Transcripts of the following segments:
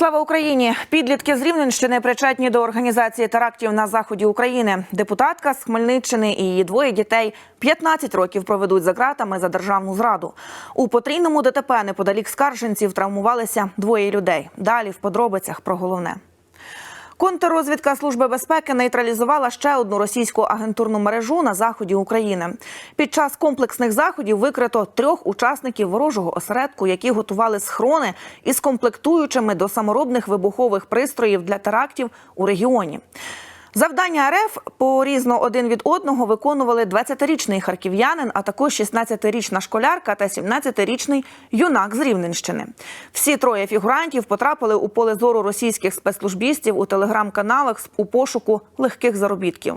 Слава Україні! Підлітки з Рівненщини причетні до організації терактів на заході України. Депутатка з Хмельниччини і її двоє дітей 15 років проведуть за ґратами за державну зраду. У потрійному ДТП неподалік скарженців травмувалися двоє людей. Далі в подробицях про головне. Контррозвідка Служби безпеки нейтралізувала ще одну російську агентурну мережу на заході України. Під час комплексних заходів викрито трьох учасників ворожого осередку, які готували схрони із комплектуючими до саморобних вибухових пристроїв для терактів у регіоні. Завдання РФ порізно один від одного виконували 20-річний харків'янин, а також 16-річна школярка та 17-річний юнак з Рівненщини. Всі троє фігурантів потрапили у поле зору російських спецслужбістів у телеграм-каналах у пошуку легких заробітків.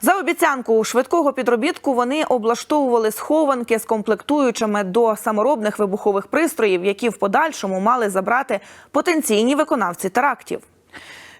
За обіцянку швидкого підробітку вони облаштовували схованки з комплектуючими до саморобних вибухових пристроїв, які в подальшому мали забрати потенційні виконавці терактів.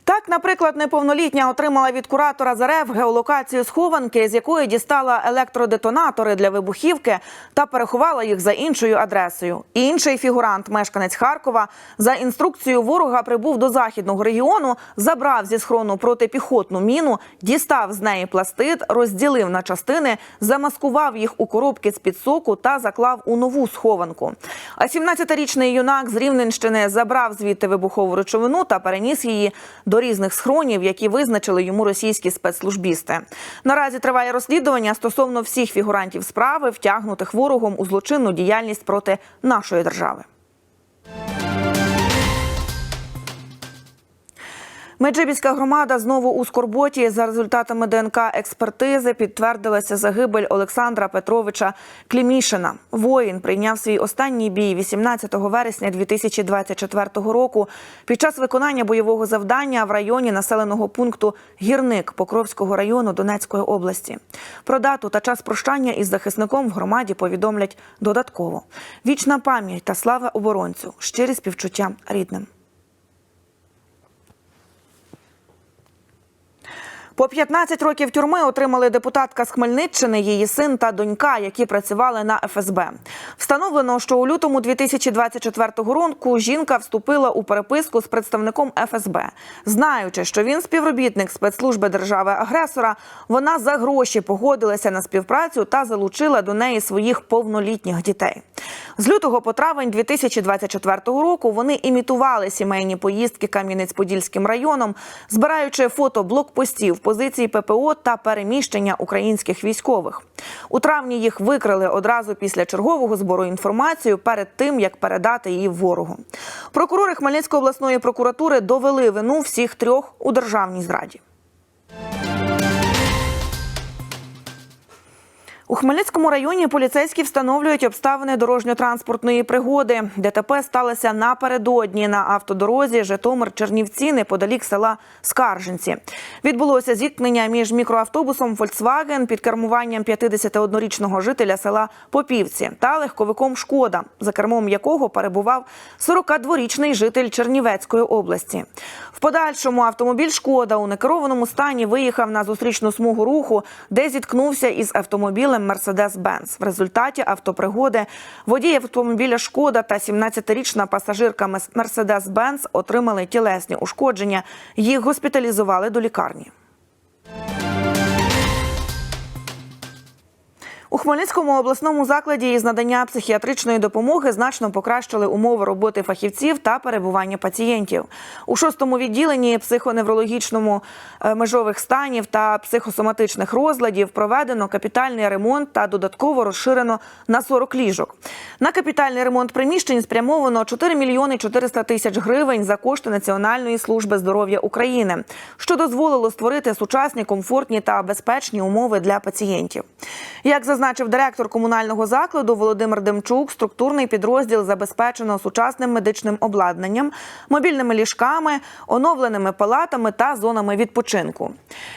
Так, наприклад, неповнолітня отримала від куратора ЗРФ геолокацію схованки, з якої дістала електродетонатори для вибухівки та переховала їх за іншою адресою. Інший фігурант, мешканець Харкова, за інструкцією ворога прибув до західного регіону, забрав зі схрону протипіхотну міну, дістав з неї пластид, розділив на частини, замаскував їх у коробки з під соку та заклав у нову схованку. А 17-річний юнак з Рівненщини забрав звідти вибухову речовину та переніс її до різних схронів, які визначили йому російські спецслужбісти. Наразі триває розслідування стосовно всіх фігурантів справи, втягнутих ворогом у злочинну діяльність проти нашої держави. Меджибіська громада знову у скорботі. За результатами ДНК експертизи підтвердилася загибель Олександра Петровича Клімішина. Воїн прийняв свій останній бій 18 вересня 2024 року під час виконання бойового завдання в районі населеного пункту Гірник Покровського району Донецької області. Про дату та час прощання із захисником в громаді повідомлять додатково. Вічна пам'ять та слава оборонцю, щирі співчуття рідним. По 15 років тюрми отримали депутатка з Хмельниччини, її син та донька, які працювали на ФСБ. Встановлено, що у лютому 2024 року жінка вступила у переписку з представником ФСБ. Знаючи, що він співробітник спецслужби держави-агресора, вона за гроші погодилася на співпрацю та залучила до неї своїх повнолітніх дітей. З лютого по травень 2024 року вони імітували сімейні поїздки Кам'янець-Подільським районом, збираючи фото блокпостів, позицій ППО та переміщення українських військових. У травні їх викрили одразу після чергового збору інформації перед тим, як передати її ворогу. Прокурори Хмельницької обласної прокуратури довели вину всіх трьох у державній зраді. У Хмельницькому районі поліцейські встановлюють обставини дорожньо-транспортної пригоди. ДТП сталося напередодні на автодорозі Житомир-Чернівці неподалік села Скарженці. Відбулося зіткнення між мікроавтобусом Volkswagen під кермуванням 51-річного жителя села Попівці та легковиком Шкода, за кермом якого перебував 42-річний житель Чернівецької області. В подальшому автомобіль Шкода у некерованому стані виїхав на зустрічну смугу руху, де зіткнувся із автомобілем Мерседес-Бенц. В результаті автопригоди водій автомобіля Шкода та 17-річна пасажирка Мерседес-Бенц отримали тілесні ушкодження. Їх госпіталізували до лікарні. У Хмельницькому обласному закладі із надання психіатричної допомоги значно покращили умови роботи фахівців та перебування пацієнтів. У шостому відділенні психоневрологічному е, межових станів та психосоматичних розладів проведено капітальний ремонт та додатково розширено на 40 ліжок. На капітальний ремонт приміщень спрямовано 4 мільйони 400 тисяч гривень за кошти Національної служби здоров'я України, що дозволило створити сучасні, комфортні та безпечні умови для пацієнтів. Як зазначив директор комунального закладу Володимир Демчук, структурний підрозділ забезпечено сучасним медичним обладнанням, мобільними ліжками, оновленими палатами та зонами відпочинку.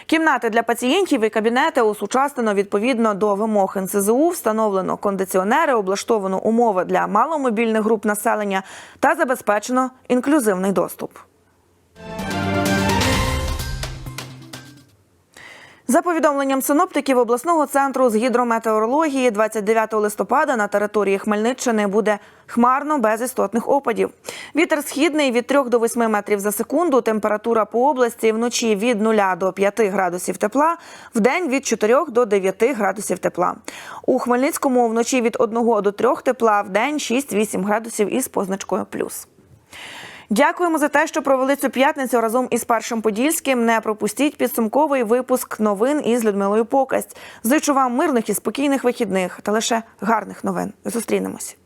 Кімнати для пацієнтів і кабінети осучаснено відповідно до вимог НСЗУ, встановлено кондиціонери, облаштовано умови для маломобільних груп населення та забезпечено інклюзивний доступ. За повідомленням синоптиків обласного центру з гідрометеорології, 29 листопада на території Хмельниччини буде хмарно без істотних опадів. Вітер східний від 3 до 8 метрів за секунду. Температура по області вночі від 0 до 5 градусів тепла, в день від 4 до 9 градусів тепла. У Хмельницькому вночі від 1 до 3 тепла, в день 6-8 градусів із позначкою плюс. Дякуємо за те, що провели цю п'ятницю разом із першим подільським. Не пропустіть підсумковий випуск новин із Людмилою Покасть. Зичу вам мирних і спокійних вихідних та лише гарних новин. Зустрінемось.